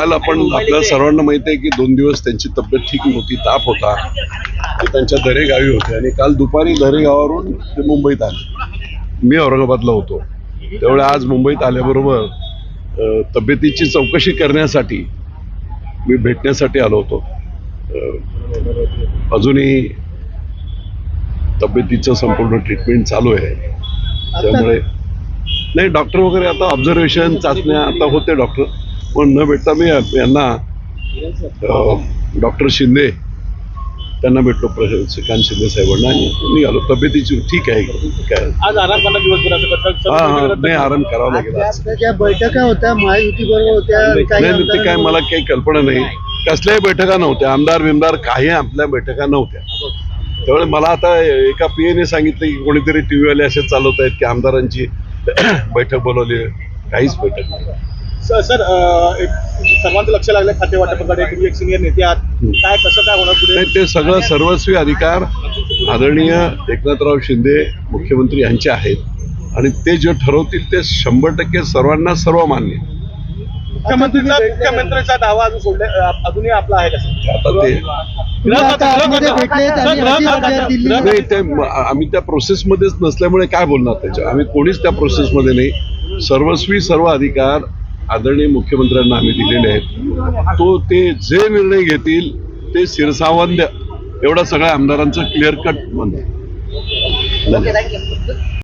काल आपण आपल्या सर्वांना माहीत आहे की दोन दिवस त्यांची तब्येत ठीक नव्हती ताप होता. ते त्यांच्या दरे गावी होते. आणि काल दुपारी दरे गावावरून ते मुंबईत आले. मी औरंगाबादला होतो. त्यामुळे आज मुंबईत आल्याबरोबर तब्येतीची चौकशी करण्यासाठी मी भेटण्यासाठी आलो होतो. अजूनही तब्येतीचं संपूर्ण ट्रीटमेंट चालू आहे. त्यामुळे नाही डॉक्टर वगैरे आता ऑब्झर्वेशन चाचण्या आता होते डॉक्टर. पण न भेटता मी यांना डॉक्टर शिंदे त्यांना भेटलो प्र- श्रीकांत शिंदे साहेबांना आणि निघालो. तब्येतीची ठीक आहे काय आज आराम करणार दिवसभराचं हा हा. नाही आराम करावा लागेल बैठका होत्या महायुती बरोबर होत्या नाही ते काय मला काही कल्पना नाही. कसल्याही बैठका नव्हत्या. आमदार बिमदार काही आपल्या बैठका नव्हत्या. त्यामुळे मला आता एका पीएने सांगितलं की कोणीतरी टी व्हीवाले असे चालवत आहेत की आमदारांची बैठक बोलवली. काहीच बैठक नाही. सर एक सर्वांचं लक्ष लागलं खाते वाटपाकडे तुम्ही एक सिनियर नेते आहात. काय कसं काय होणार पुढे? नाही ते सगळं सर्वस्वी अधिकार आदरणीय एकनाथराव शिंदे मुख्यमंत्री यांचे आहेत. आणि ते जे ठरवतील ते शंभर टक्के सर्वांना सर्व मान्य आहे. मुख्यमंत्रीचा मुख्यमंत्र्यांचा दावा अजून सोडले अं, अजूनही आपला आहे आता ते नाही ते आम्ही त्या प्रोसेसमध्येच नसल्यामुळे काय बोलणार त्याच्या आम्ही कोणीच त्या प्रोसेसमध्ये नाही. सर्वस्वी सर्व अधिकार आदरणीय मुख्यमंत्र्यांना आम्ही दिलेले आहेत. तो ते जे निर्णय घेतील ते शिरसावंद एवढा सगळ्या आमदारांचं क्लिअर कट म्हणणं